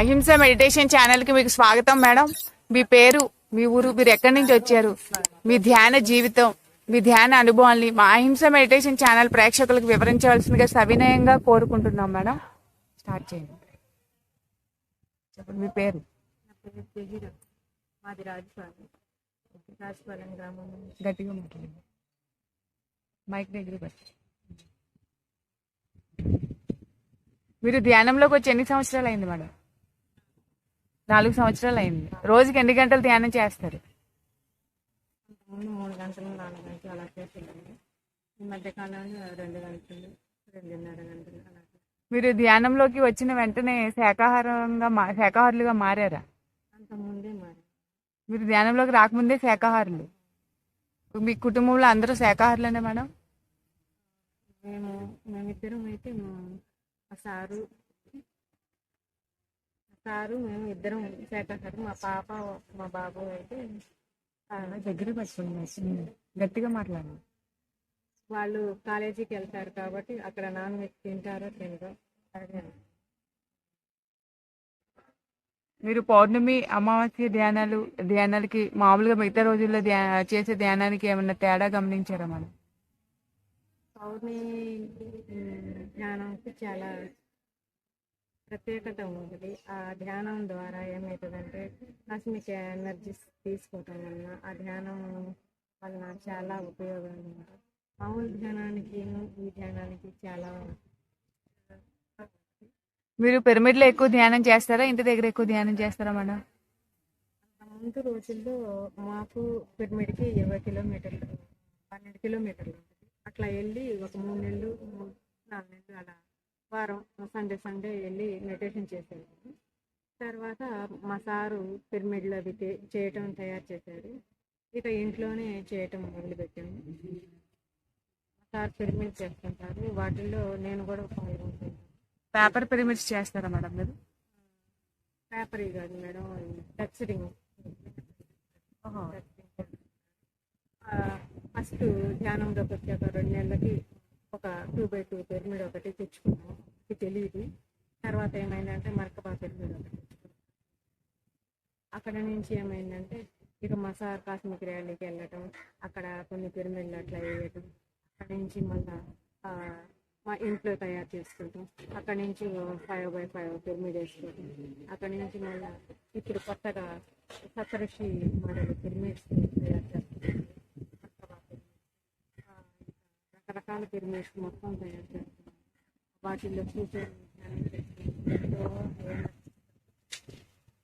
అహింస మెడిటేషన్ ఛానల్కి మీకు స్వాగతం మేడం. మీ పేరు మీ ఊరు మీరు ఎక్కడి నుంచి వచ్చారు? మీ ధ్యాన జీవితం మీ ధ్యాన అనుభవాల్ని మా అహింస మెడిటేషన్ ఛానల్ ప్రేక్షకులకు వివరించవలసిందిగా సవినయంగా కోరుకుంటున్నాం మేడం. స్టార్ట్ చేయండి. చెప్పండి మీ పేరు? నా పేరు జహీరా మాది రాజపాలెం రాజపాలెం గ్రామం నుంచి. గట్టిగా మాట్లాడండి. మైక్ దగ్గర పెట్టి మీరు ధ్యానంలోకి వచ్చి ఎన్ని సంవత్సరాలు అయింది మేడం? నాలుగు సంవత్సరాలు అయింది. రోజుకి ఎన్ని గంటలు ధ్యానం చేస్తారు? అంతకుముందు మూడు గంటలు నాలుగు గంటలు అలా చేసేదాన్ని. ఈ మధ్యకాలంలో రెండు గంటలు రెండున్నర గంటలు అలా మీరు ధ్యానంలోకి వచ్చిన వెంటనే శాకాహారంగా మా శాకాహారులుగా మారారా? అంతకుముందే మరి. మీరు ధ్యానంలోకి రాకముందే శాకాహారులు. మీ కుటుంబంలో అందరూ శాకాహారులేనే మేడం? మేము మేమిద్దరం అయితే మా సారు సారు మేము ఇద్దరం శాఖాహారం మా పాప మా బాబు అయితే దగ్గర పట్టుకుని గట్టిగా మాట్లాడండి. వాళ్ళు కాలేజీకి వెళ్తారు కాబట్టి అక్కడ నాన్ వెజ్ తింటారో తినరో అదే మీరు పౌర్ణమి అమావాస్య ధ్యానాలు ధ్యానాలకి మామూలుగా మిగతా రోజుల్లో చేసే ధ్యానానికి ఏమన్నా తేడా గమనించారా మనం? పౌర్ణమి ఉమ్, ధ్యానంకి చాలా ప్రత్యేకత ఉంటుంది. ఆ ధ్యానం ద్వారా ఏమవుతుందంటే కాస్మిక్ ఎనర్జీస్ తీసుకోవటం వలన ఆ ధ్యానం వలన చాలా ఉపయోగాలు ఉంటాయి మామూలు ధ్యానానికి ఈ ధ్యానానికి చాలా మీరు పిరమిడ్లో ఎక్కువ ధ్యానం చేస్తారా? ఇంటి దగ్గర ఎక్కువ ధ్యానం చేస్తారా మేడం? ముందు రోజుల్లో మాకు పిరమిడ్కి ఇరవై కిలోమీటర్లు పన్నెండు కిలోమీటర్లు అట్లా వెళ్ళి ఒక మూడు నెలలు నాలుగు నెలలు అలా వారం సండే సండే వెళ్ళి మెడిటేషన్ చేసేవాళ్ళం తర్వాత మా సారు పిరమిడ్లో అవి చేయటం తయారు చేశారు. ఇక ఇంట్లోనే చేయటం మొదలుపెట్టాము. మా సార్ పిరమిడ్ చేస్తుంటారు. వాటిల్లో నేను కూడా పాల్గొంటాను పేపర్ పిరమిడ్స్ చేస్తారా మేడం మీరు? పేపర్ కాదు మేడం టెక్స్టింగ్. ఫస్ట్ ధ్యానంలోకి వచ్చాక రెండు నెలలకి ఒక టూ బై టూ పిరమిడ్ ఒకటి తెచ్చుకున్నాం ఇది తెలియదు తర్వాత ఏమైందంటే మరకబా పిరమిడ్ అక్కడ. నుంచి ఏమైందంటే ఇక మా సార్ కాస్మిక్ ర్యాలీకి వెళ్ళటం అక్కడ కొన్ని పిరమిడ్లు అట్లా వేయటం అక్కడ నుంచి మళ్ళా మా ఇంట్లో తయారు చేసుకుంటాం. అక్కడ నుంచి ఫైవ్ బై ఫైవ్ పిరమిడ్ వేసుకుంటాం అక్కడ నుంచి మళ్ళా ఇప్పుడు కొత్తగా సప్తఋషి మోడల్ పిరమిడ్స్ తయారు చేస్తున్నాం రకరకాల పిరమిడ్స్ మొత్తం తయారు చేస్తాం వాటిల్లో కూర్చొని ధ్యానం చేసుకుంటూ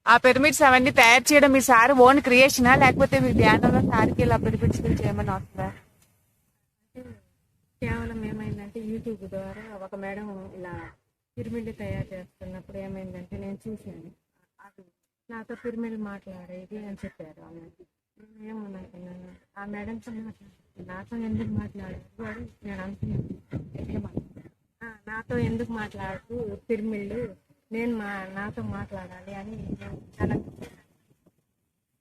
ఆ పిరమిడ్స్ అవన్నీ తయారు చేయడం మీ సార్ ఓన్ క్రియేషనా? లేకపోతే మీ ధ్యానంలో సార్కి ఇలా పిరమిడ్స్ చేయమని వస్తుందా? కేవలం ఏమైందంటే యూట్యూబ్ ద్వారా ఒక మేడం ఇలా పిరమిడ్ తయారు చేస్తున్నప్పుడు ఏమైందంటే నేను చూశాను. అది నాతో పిరమిడ్ మాట్లాడేది అని చెప్పారు ఆమె. నేను ఏమనుకున్నాను? ఆ మేడంతో మాట్లాడు నాతో ఎందుకు మాట్లాడారు? నేను అనుకున్నాను. మాట్లాడారు? నాతో ఎందుకు మాట్లాడుతూ పిరమిడ్ నేను మా నాతో మాట్లాడాలి అని నేను చాలా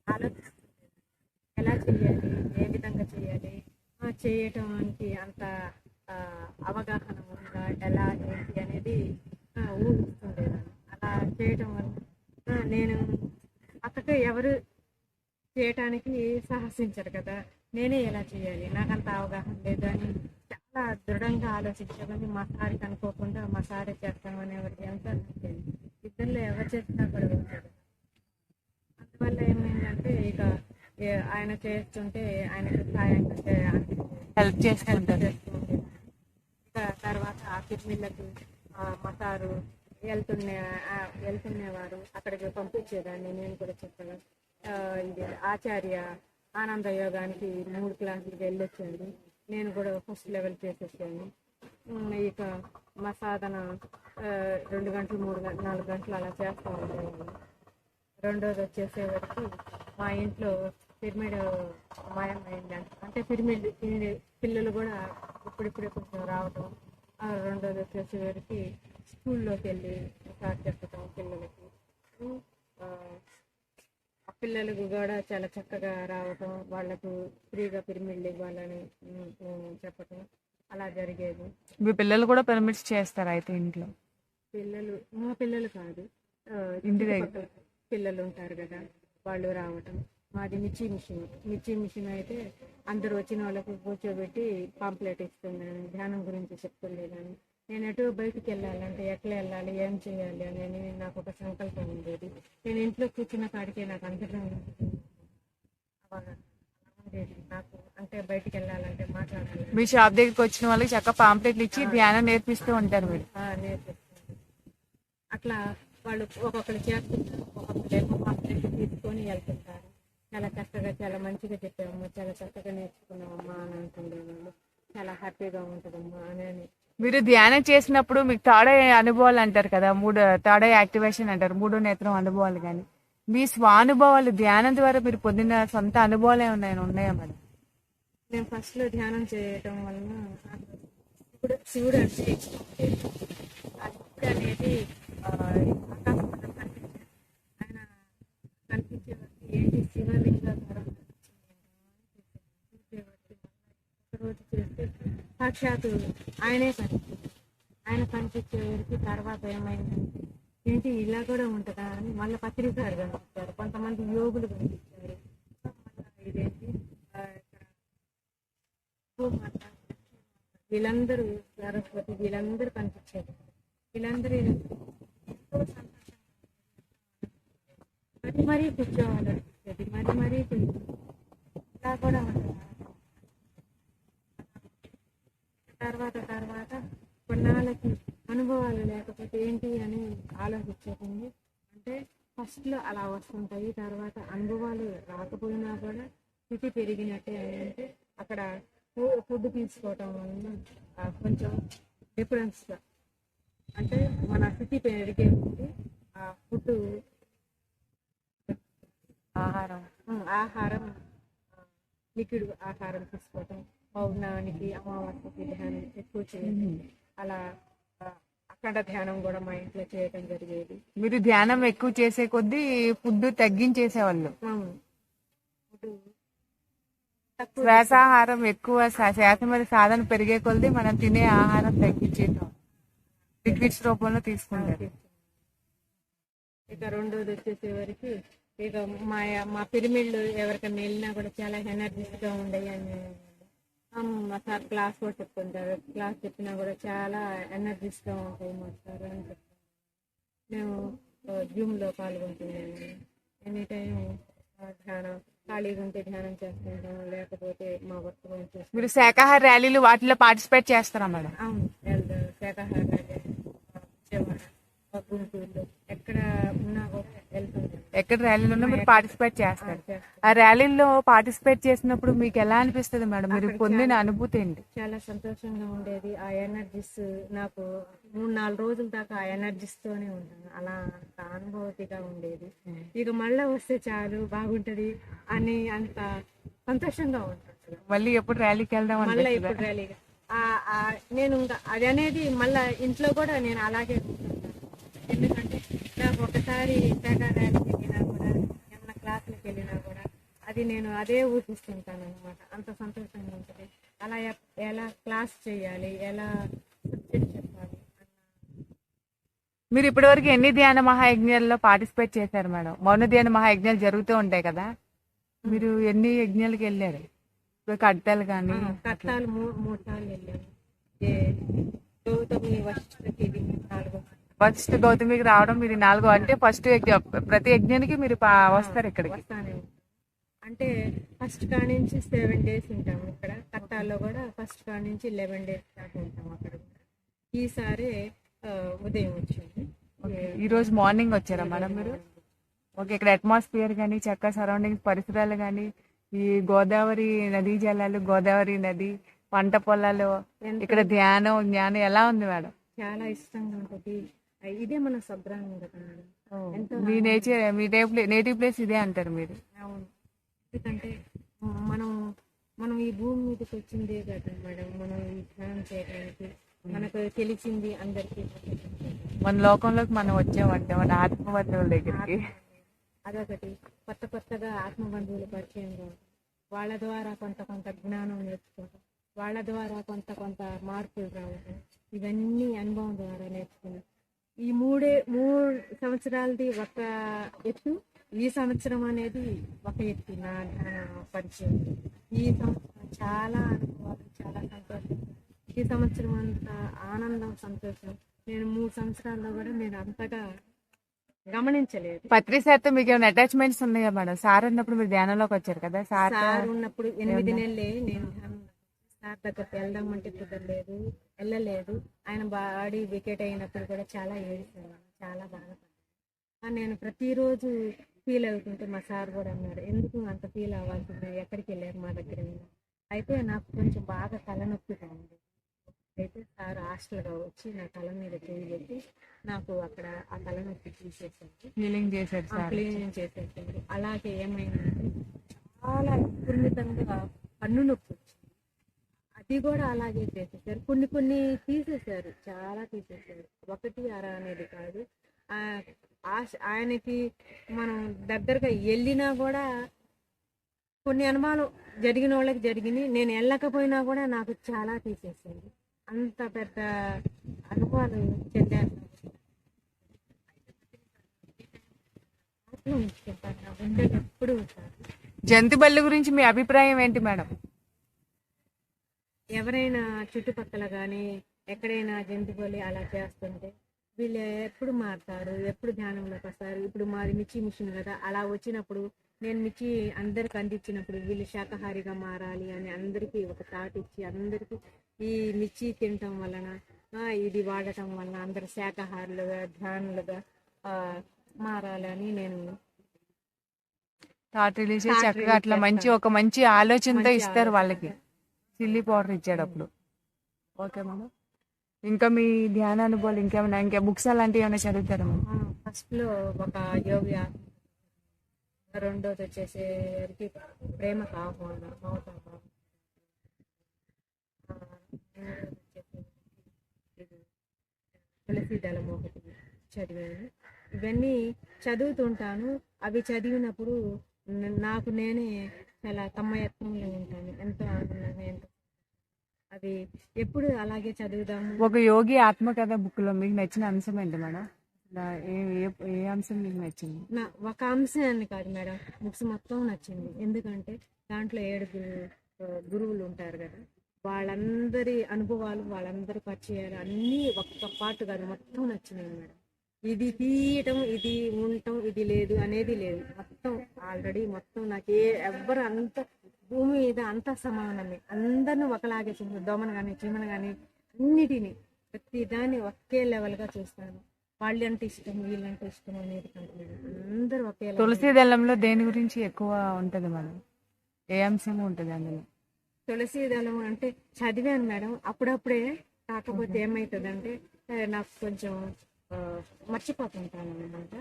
ఆలోచిస్తున్నాను. ఎలా చేయాలి ఏ విధంగా చేయాలి చేయటానికి అంత అవగాహన ఉందా? ఎలా ఏంటి అనేది ఊహిస్తుండేదాన్ని. అలా చేయటం వల్ల నేను అక్కడికి ఎవరు చేయటానికి సాహసించరు కదా. నేనే ఎలా చేయాలి నాకు అంత అవగాహన లేదు? అని దృఢంగా ఆలోచించామని మా సారికి అనుకోకుండా మా సారే చేస్తామని ఎవరికి అంతా ఇద్దరిలో ఎవరు చేసినా కూడా ఉంటాడు అందువల్ల ఏమైందంటే ఇక ఆయన చేస్తుంటే ఆయనకు చేయడానికి హెల్ప్ చేస్తుంది ఇక తర్వాత ఆ పిర్మిళ్ళకు మసారు వెళ్తున్నే ఆ, వెళ్తున్నేవారు అక్కడికి పంపించేదాన్ని. నేను కూడా చెప్పాను. ఆ, ఇది ఆచార్య ఆనంద యోగానికి మూడు క్లాసులకు వెళ్ళొచ్చాను నేను కూడా ఫస్ట్ లెవెల్ చేసేసాను. ఇక మా సాధన రెండు గంటలు మూడు గంటలు నాలుగు గంటలు అలా చేస్తూ ఉండేవాళ్ళు. రెండోది వచ్చేసేవరకు మా ఇంట్లో పిరమిడ్ మాయమైందంట అంటే పిరమిడ్ పిల్లలు కూడా ఇప్పుడిప్పుడే కొంచెం రావటం. రెండోది రెండోది వచ్చేసేవరకు స్కూల్లోకి వెళ్ళి స్టార్ట్ చెప్పటం పిల్లలకి పిల్లలకు కూడా చాలా చక్కగా రావటం వాళ్ళకు ఫ్రీగా పిరమిడ్లు ఇవ్వాలని చెప్పటం అలా జరిగేది. మీ పిల్లలు కూడా పిరమిడ్స్ చేస్తారు అయితే ఇంట్లో? పిల్లలు మా పిల్లలు కాదు. ఇంటి దగ్గర. పిల్లలు ఉంటారు కదా వాళ్ళు రావటం. మాది మిర్చి మిషన్. మిర్చి మిషన్ అయితే అందరు వచ్చిన వాళ్ళకు కూర్చోబెట్టి పాంప్లెట్ ఇస్తుంది ధ్యానం గురించి చెప్తుంది కానీ నేను ఎటు బయటికి వెళ్ళాలంటే ఎట్లా వెళ్ళాలి ఏం చేయాలి అని నాకు ఒక సంకల్పం ఉండేది. నేను ఇంట్లో కూర్చున్న కాడికే నాకు అలా ఉండేది. నాకు అంటే బయటికి వెళ్ళాలంటే మాట్లాడాలి. మీ షాప్ దగ్గరికి వచ్చిన వాళ్ళకి చక్కగా పాంప్లెట్లు ఇచ్చి ధ్యానం నేర్పిస్తూ ఉంటారు మీరు. నేర్పిస్తాను. అట్లా వాళ్ళు ఒక్కొక్కరు తీసుకొని వెళ్తుంటారు. చాలా చక్కగా చాలా మంచిగా చెప్పామమ్మా చాలా చక్కగా నేర్చుకున్నామమ్మా అని అంటుండే వాళ్ళు చాలా హ్యాపీగా ఉంటుందమ్మా అని మీరు ధ్యానం చేసినప్పుడు మీకు తాడే అనుభవాలు అంటారు కదా మూడు తాడే యాక్టివేషన్ అంటారు మూడో నేత్రం అనుభవాలు కానీ. మీ స్వానుభవాలు ధ్యానం ద్వారా మీరు పొందిన సొంత అనుభవాలు ఏమైనా ఉన్నాయా మరి నేను ఫస్ట్లో ధ్యానం చేయటం వలన ఇప్పుడు శివుడు అంటే అనేది ఆ, ఆకాశంలో కనిపించేది ఆయన కనిపించే వరకు ఏంటి శివలింగాకారం రోజు చేస్తే సాక్షాత్తు ఆయనే కనిపించారు ఆయన కనిపించే వరకు తర్వాత ఏమైందంటే ఏంటి ఇలా కూడా ఉంటుందా అని మళ్ళీ పత్రికారు కనిపించారు కొంతమంది యోగులు కనిపించారు ఇదేంటి వీళ్ళందరూ సరస్వతి వీళ్ళందరూ కనిపించారు. వీళ్ళందరూ ఎంతో సంతోషంగా మరీ కూర్చోవాలి మరీ మరీ కూర్చో- ఇలా కూడా ఉంటుంది తర్వాత తర్వాత కొన్నాళ్ళకి అనుభవాలు లేకపోతే ఏంటి అని ఆలోచించేది అంటే ఫస్ట్లో అలా వస్తుంటాయి. తర్వాత అనుభవాలు రాకపోయినా కూడా స్థితి పెరిగినట్టే అని అంటే అక్కడ ఫుడ్ తీసుకోవటం వలన కొంచెం డిఫరెన్స్ అంటే మన స్థితి పెరిగే ఆ ఫుడ్ ఆహారం. ఆహారం లిక్విడ్ ఆహారం తీసుకోవటం పౌర్ణానికి అమావాస్యకి ధ్యానం ఎక్కువ చేయడం అలా అఖండ ధ్యానం కూడా మా ఇంట్లో చేయటం జరిగేది. మీరు ధ్యానం ఎక్కువ చేసే కొద్దీ ఫుడ్ తగ్గించేసేవాళ్ళు. శ్వాసాహారం ఎక్కువ శ్వాస మీద సాధన పెరిగే కొద్దీ మనం తినే ఆహారం తగ్గించేసాం. లిక్విడ్స్ రూపంలో తీసుకుంటారు ఇక రెండోది వచ్చేసేవరకు ఇక మా మా పిరమిడ్లు ఎవరికైనా వెళ్ళినా కూడా చాలా ఎనర్జీగా ఉండేవి అని మా సార్ క్లాస్ కూడా చెప్తుంటారు. క్లాస్ చెప్పినా కూడా చాలా ఎనర్జీస్గా ఉంటాయి మా సార్ అని చెప్తారు మేము జూమ్లో పాల్గొంటున్నాము. ఎనీ టైం ధ్యానం ఖాళీగా ఉంటే ధ్యానం చేస్తుంటాం లేకపోతే మా వర్క్ మీరు శాకాహార ర్యాలీలు వాటిలో పార్టిసిపేట్ చేస్తారా మేడం? అవును శాఖాహారాలు విజయవాడ. గుంటూరులో ఎక్కడ ఉన్నా కూడా ఎక్కడ ర్యాలీలోనూ మీరు పార్టిసిపేట్ చేస్తారు చేస్తాం. ఆ ర్యాలీలో పార్టిసిపేట్ చేసినప్పుడు మీకు ఎలా అనిపిస్తుంది మేడం? మీరు పొందిన అనుభూతి ఏంటి? చాలా సంతోషంగా ఉండేది. ఆ ఎనర్జీస్ నాకు మూడు నాలుగు రోజుల దాకా ఆ ఎనర్జీస్ తోనే ఉంటాను అలా అనుభూతిగా ఉండేది. ఇక మళ్ళా వస్తే చాలు బాగుంటది అని అంత సంతోషంగా ఉంటుంది మళ్ళీ ఎప్పుడు ర్యాలీకి వెళ్దాం మళ్ళీ ఆ- ఆ నేను ఇంకా అది అనేది మళ్ళా ఇంట్లో కూడా నేను అలాగే నాకు ఒకసారి శాఖ ర్యాలీకి వెళ్ళినా కూడా ఏమన్నా క్లాసులకు వెళ్ళినా కూడా అది నేను అదే ఊహిస్తుంటాను అనమాట అంత సంతోషంగా ఉంటుంది. అలా ఎలా క్లాస్ చేయాలి ఎలా సబ్జెక్ట్ చెప్పాలి అన్న మీరు ఇప్పటివరకు ఎన్ని ధ్యాన మహాయజ్ఞాల్లో పార్టిసిపేట్ చేశారు మేడం? మౌన ధ్యాన మహాయజ్ఞాలు జరుగుతూ ఉంటాయి కదా? మీరు ఎన్ని యజ్ఞాలకు వెళ్ళారు? ఇప్పుడు కట్టాలు కానీ కట్టాలు మూడు సార్లు వెళ్ళాను. గౌతమి వర్షకి ఇది నాలుగో ఫస్ట్ గౌతమికి రావడం మీరు నాలుగో. అంటే ఫస్ట్ యజ్ఞ ప్రతి యజ్ఞానికి మీరు వస్తారు ఇక్కడికి. అంటే ఫస్ట్ కాడ నుంచి సెవెన్ డేస్ ఉంటాం ఇక్కడ. కట్టాల్లో కూడా ఫస్ట్ కాడ నుంచి లెవెన్ డేస్ దాకా ఉంటాం అక్కడ కూడా. ఈసారి ఉదయం వచ్చాము ఈ రోజు మార్నింగ్ వచ్చారా మేడం మీరు? ఓకే ఇక్కడ అట్మాస్ఫియర్ కానీ చక్క సరౌండింగ్స్ పరిసరాలు కానీ ఈ గోదావరి నదీ జలాలు గోదావరి నది పంట పొలాలు ఇక్కడ ధ్యానం జ్ఞానం ఎలా ఉంది మేడం? చాలా ఇష్టంగా ఉంటుంది. ఇదే మన స్వగ్రామం కదా మేడం. ఎంతో మీ నేచర్ మీ నేటివ్ ప్లేస్ ఇదే అంటారు మీరు. అవును. ఎందుకంటే మనం మనం ఈ భూమి మీదకి వచ్చిందే కదా మేడం. మనం ఈ ధ్యానం చేయడానికి మనకు తెలిసింది అందరికీ. మన లోకంలోకి మనం వచ్చామంటే మన ఆత్మబంధువుల దగ్గరికి. అదొకటి. కొత్త కొత్తగా ఆత్మబంధువులు పరిచయం కావడం. వాళ్ళ ద్వారా కొంత కొంత జ్ఞానం నేర్చుకోవడం. వాళ్ళ ద్వారా కొంత కొంత మార్పులు రావడం. ఇవన్నీ అనుభవం ద్వారా నేర్చుకున్నాం ఈ మూడే మూడు సంవత్సరాలది ఒక ఎత్తు ఈ సంవత్సరం అనేది ఒక ఎత్తు నా పరిచయం. ఈ సంవత్సరం చాలా అనుభవాలు చాలా సంతోషం. ఈ సంవత్సరం అంతా ఆనందం సంతోషం. నేను మూడు సంవత్సరాల్లో కూడా నేను అంతగా గమనించలేదు. పత్రి సార్తో మీకు ఏమైనా అటాచ్మెంట్స్ ఉన్నాయా మేడం? సార్ ఉన్నప్పుడు మీరు ధ్యానంలోకి వచ్చారు కదా సార్ సార్ ఉన్నప్పుడు ఎనిమిది నెలలే నేను సార్ దగ్గరికి వెళ్దాం అంటే కుదరలేదు వెళ్ళలేదు. ఆయన బాడీ వికెట్ అయినప్పుడు కూడా చాలా ఏడిసాను చాలా బాధపడ్డాను నేను ప్రతిరోజు ఫీల్ అవుతుంటే మా సార్ కూడా అన్నారు ఎందుకు అంత ఫీల్ అవ్వాల్సింది? ఎక్కడికి వెళ్ళారు మా దగ్గర ఉన్నారు?" అయితే నాకు కొంచెం బాగా తలనొప్పిగా ఉంది. అయితే సార్ హాస్టల్గా వచ్చి నా తల మీద చేయి పెట్టి నాకు అక్కడ ఆ తలనొప్పి తీసేసారు హీలింగ్ చేశారు సార్. క్లీన్ చేసేసారు అలాగే ఏమైందంటే చాలా సున్నితంగా కన్ను నొప్పి. అది కూడా అలాగే చేసేసారు. కొన్ని కొన్ని తీసేశారు. చాలా తీసేశారు. ఒకటి అర అనేది కాదు. ఆ, ఆయనకి మనం దగ్గరగా వెళ్ళినా కూడా కొన్ని అనుమానం జరిగిన వాళ్ళకి జరిగినాయి. నేను వెళ్ళకపోయినా కూడా నాకు చాలా తీసేసింది అంత పెద్ద అనుభవాలు చెందాను ఆత్మ ఉంచుకుంటాను జంతు బల్లి గురించి మీ అభిప్రాయం ఏంటి మేడం? ఎవరైనా చుట్టుపక్కల కానీ ఎక్కడైనా జంతువులు అలా చేస్తుంటే వీళ్ళు ఎప్పుడు మారుతారు ఎప్పుడు ధ్యానంలోకి వస్తారు? ఇప్పుడు మాది మిర్చి మిషన్ కదా అలా వచ్చినప్పుడు నేను మిర్చి అందరికి అందించినప్పుడు వీళ్ళు శాకాహారిగా మారాలి అని అందరికీ ఒక థాట్ ఇచ్చి అందరికీ ఈ మిర్చి తినటం వలన ఆ, ఇది వాడటం వలన అందరు శాకాహారులుగా ధ్యానులుగా ఆ, మారాలని నేను థాట్ రిలీజ్ చక్కగా అట్లా మంచి ఒక మంచి ఆలోచనతో ఇస్తారు వాళ్ళకి. చిల్లీ పౌడర్ ఇచ్చేటప్పుడు. Okay madam. ఇంకా మీ ధ్యాన అనుభవాలు ఇంకేమైనా ఇంకా బుక్స్ అలాంటివి ఏమైనా చదువుతారా ఫస్ట్లో ఫస్ట్లో ఒక యోగి రెండోది వచ్చేసరికి ప్రేమకు ప్రేమ మమతా భావం. తులసి దళం ఒకటి చదివాను. ఇవన్నీ చదువుతుంటాను. అవి చదివినప్పుడు నాకు నేనే చాలా తమ్మయత్నంలో ఉంటాను. ఎంతో ఆనందంగా ఎంతో అవి ఎప్పుడు అలాగే చదువుదాము. ఒక యోగి ఆత్మకథ బుక్లో మీకు నచ్చిన అంశం ఏంటి మేడం? ఏ ఏ- అంశం మీకు నచ్చింది? నా ఒక అంశాన్ని కాదు మేడం బుక్స్ మొత్తం నచ్చింది. ఎందుకంటే దాంట్లో ఆ, గురువులు ఉంటారు కదా వాళ్ళందరి అనుభవాలు వాళ్ళందరి పరిచయాలు అన్నీ ఒక్క పాటు కాదు మొత్తం నచ్చినాయి మేడం. ఇది తీయటం ఇది ఉండటం ఇది లేదు అనేది లేదు. మొత్తం ఆల్రెడీ మొత్తం నాకు ఏ ఎవ్వరు అంత భూమి మీద అంత సమానమే. అందరిని ఒకలాగే చూస్తాను దోమను కానీ చీమను కానీ అన్నిటినీ ప్రతి దాన్ని ఒకే లెవెల్గా చూస్తాను. వాళ్ళంటే ఇష్టం వీళ్ళంటే ఇష్టం అనేది అందరూ ఒకే తులసి దళంలో దేని గురించి ఎక్కువ ఉంటది మేడం ఏ అంశం ఉంటది అందులో? తులసి దళం అంటే చదివాను మేడం. అప్పుడప్పుడే కాకపోతే ఏమవుతుందంటే ఆ, నాకు కొంచెం మర్చిపోతుంటాను అనమాట.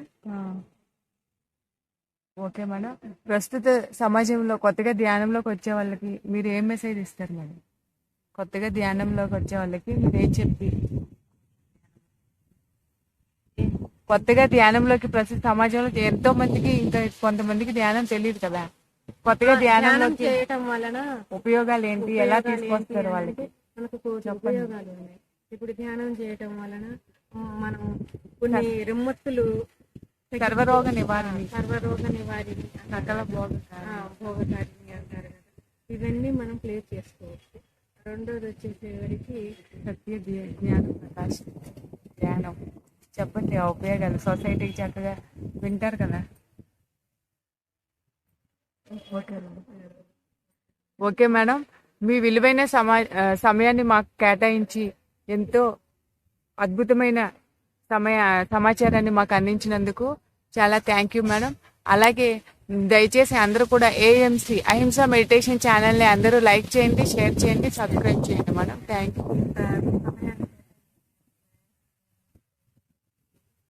Okay madam. ప్రస్తుత సమాజంలో కొత్తగా ధ్యానంలోకి వచ్చే వాళ్ళకి మీరు ఏం మెసేజ్ ఇస్తారు మేడం? కొత్తగా ధ్యానంలోకి వచ్చే వాళ్ళకి మీరు ఏం చెప్పి కొత్తగా ధ్యానంలోకి ప్రస్తుత సమాజంలో ఎంతో మందికి ఇంకా కొంతమందికి ధ్యానం తెలియదు కదా? కొత్తగా ధ్యానం చేయటం వలన ఉపయోగాలు ఏంటి ఎలా తీసుకొస్తారు వాళ్ళకి? అంటే మనకు కోటి ఉపయోగాలు ఉన్నాయి. ఇప్పుడు ధ్యానం చేయటం వలన మనం కొన్ని రిమ్మత్తులు సర్వరోగ నివారణ సర్వరోగ నివారిణి సకల భోగకారిణి. అంటారు కదా. ఇవన్నీ మనం ప్లే చేసుకోవచ్చు. రెండోది వచ్చేసేవారికి సత్య జ్ఞానం ప్రకాశం ధ్యానం. చెప్పండి ఆ ఉపయోగాలు. సొసైటీకి చక్కగా వింటారు కదా. Okay madam. మీ విలువైన సమా సమయాన్ని మాకు కేటాయించి ఎంతో అద్భుతమైన సమయ సమాచారాన్ని మాకు అందించినందుకు చాలా థ్యాంక్ యూ మేడం అలాగే దయచేసి అందరూ కూడా ఏఎంసీ అహింస మెడిటేషన్ ఛానల్ని అందరూ లైక్ చేయండి షేర్ చేయండి సబ్స్క్రైబ్ చేయండి మేడం థ్యాంక్ యూ